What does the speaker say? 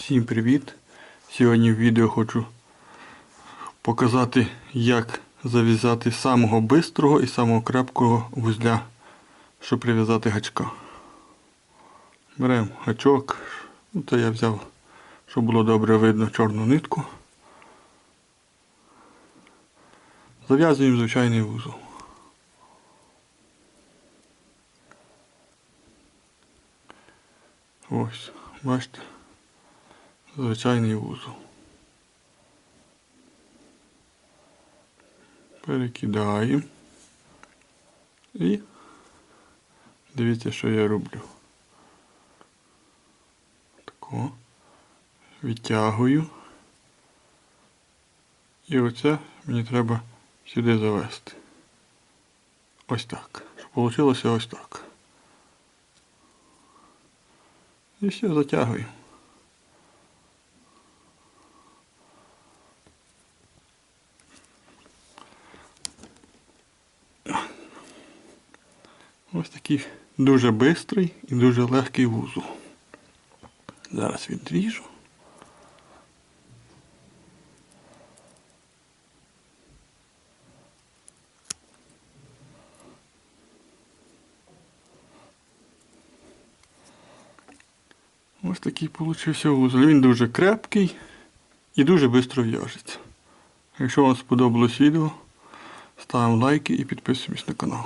Всім привіт! Сьогодні в відео хочу показати, як зав'язати самого бистрого і самого крепкого вузля, щоб прив'язати гачка. Беремо гачок, ну, то я взяв, щоб було добре видно чорну нитку. Зав'язуємо звичайний вузол. Ось, бачите, звичайний вузол. Перекидаємо. І дивіться, що я роблю. Тако. Відтягую. І оце мені треба сюди завести. Ось так. Щоб вийшло ось так. І все, затягую. Ось такий дуже бистрий і дуже легкий вузол. Зараз відріжу. Ось такий получився вузол. Він дуже крепкий і дуже швидко в'яжеться. Якщо вам сподобалось відео, ставимо лайки і підписуємось на канал.